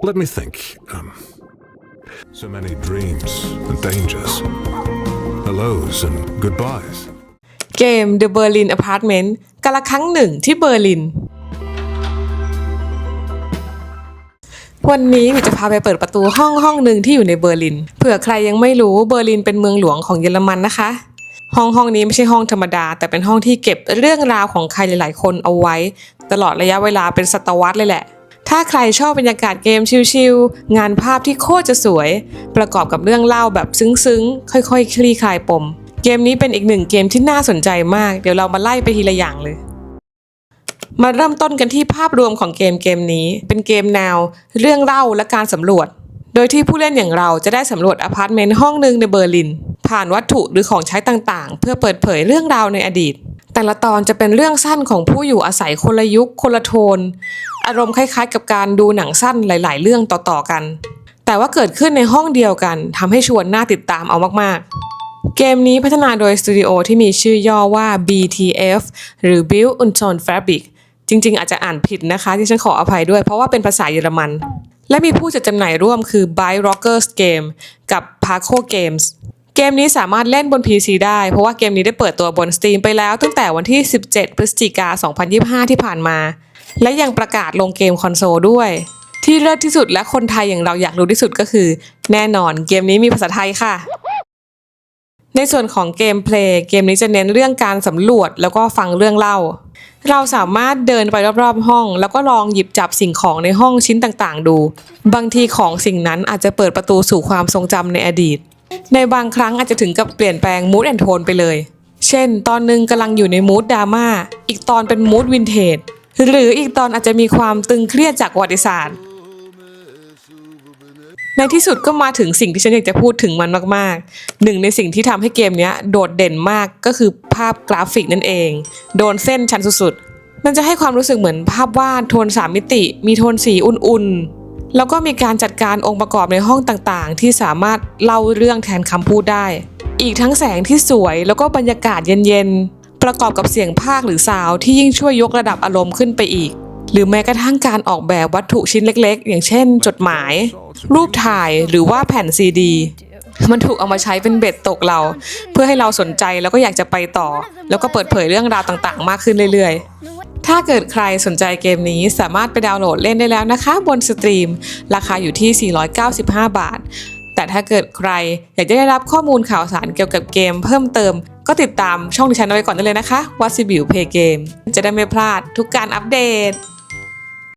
Let me think. Um, so many dreams and dangers, hellos and goodbyes. เกม The Berlin Apartment กาละครั้งหนึ่งที่เบอร์ลิน วันนี้วิวจะพาไปเปิดประตูห้องห้องหนึ่งที่อยู่ในเบอร์ลิน เผื่อใครยังไม่รู้เบอร์ลินเป็นเมืองหลวงของเยอรมันนะคะ ห้องห้องนี้ไม่ใช่ห้องธรรมดา แต่เป็นห้องที่เก็บเรื่องราวของใครหลาย ๆ คนเอาไว้ ตลอดระยะเวลาเป็นศตวรรษเลยแหละ ถ้าใครชอบบรรยากาศเกมชิลๆ งานภาพที่โคตรจะสวย ประกอบกับเรื่องเล่าแบบซึ้งๆ ค่อยๆคลี่คลายปม เกมนี้เป็นอีกหนึ่งเกมที่น่าสนใจมาก เดี๋ยวเรามาไล่ไปทีละอย่างเลย มาเริ่มต้นกันที่ภาพรวมของเกมเกมนี้ เป็นเกมแนว เรื่องเล่าและการสำรวจ โดยที่ผู้เล่นอย่างเราจะได้สำรวจอพาร์ตเมนต์ห้องหนึ่งในเบอร์ลิน ผ่านวัตถุหรือของใช้ต่างๆ เพื่อเปิดเผยเรื่องราวในอดีต แต่ละตอนจะเป็นเรื่องสั้นของผู้อยู่อาศัยคนละยุคคนละโทน อารมณ์คล้ายๆ กับการดูหนังสั้นหลาย ๆ เรื่องต่อๆกัน แต่ว่าเกิดขึ้นในห้องเดียวกันทำให้ชวนน่าติดตามเอามากๆเกมนี้พัฒนาโดยสตูดิโอที่มีชื่อย่อว่า BTF หรือ Build on Fabric จริง ๆ อาจจะอ่านผิดนะคะที่ฉันขออภัยด้วยเพราะว่าเป็นภาษาเยอรมัน และมีผู้จัดจำหน่ายร่วมคือ Byte Rockers Game กับ Paco Games เกมนี้สามารถเล่นบน PC ได้ เพราะว่าเกมนี้ได้เปิดตัวบน Steam ไปแล้วตั้งแต่วันที่ 17 พฤศจิกา 2025 ที่ผ่านมา และยังประกาศลงเกมคอนโซลด้วย ที่เลิศที่สุดและคนไทยอย่างเราอยากรู้ที่สุดก็คือ แน่นอนเกมนี้มีภาษาไทยค่ะ ในส่วนของเกมเพลย์เกมนี้จะเน้นเรื่องการสำรวจแล้วก็ฟังเรื่องเล่า เราสามารถเดินไปรอบๆห้อง แล้วก็ลองหยิบจับสิ่งของในห้องชิ้นต่างๆ ดู บางทีของสิ่งนั้นอาจจะเปิดประตูสู่ความทรงจำในอดีต ในบางครั้งอาจจะถึงกับเปลี่ยนแปลงมูดแอนโทนไปเลย เช่น ตอนหนึงกำลังอยู่ในมูดดราม่า อีกตอนเป็นมูดวินเทจ หรืออีกตอนอาจจะมีความตึงเครียดจากประวัติศาสตร์ ในที่สุดก็มาถึงสิ่งที่ฉันอยากจะพูดถึงมันมากๆ หนึ่งในสิ่งที่ทำให้เกมนี้โดดเด่นมากก็คือภาพกราฟิกนั่นเอง โดนเส้นชันสุดๆ มันจะให้ความรู้สึกเหมือนภาพวาดโทนสามมิติ มีโทนสีอุ่นๆ แล้วก็มีการจัดการองค์ประกอบในห้องต่างๆ ที่สามารถเล่าเรื่องแทนคำพูดได้ อีกทั้งแสงที่สวยแล้วก็บรรยากาศเย็นๆ ประกอบกับเสียงภาคหรือซาวที่ยิ่งช่วยยกระดับอารมณ์ขึ้นไปอีก หรือแม้กระทั่งการออกแบบวัตถุชิ้นเล็กๆ อย่างเช่น จดหมาย รูปถ่ายหรือว่าแผ่นซีดีมันถูกเอามาใช้เป็นเบ็ดตกเรา เพื่อให้เราสนใจแล้วก็อยากจะไปต่อ แล้วก็เปิดเผยเรื่องราวต่างๆ มากขึ้นเรื่อยๆ ถ้าเกิดใครสนใจเกมนี้สามารถไปดาวน์โหลดเล่นได้แล้วนะคะ บนสตรีม ราคาอยู่ที่ 495 บาท แต่ถ้าเกิดใครอยากจะได้รับข้อมูลข่าวสารเกี่ยวกับเกมเพิ่มเติม ก็ติดตามช่องดิฉันไว้ก่อนได้เลยนะคะวั s ซิบิวเพย์เกมจะได้ไม่พลาดทุกการอัปเดต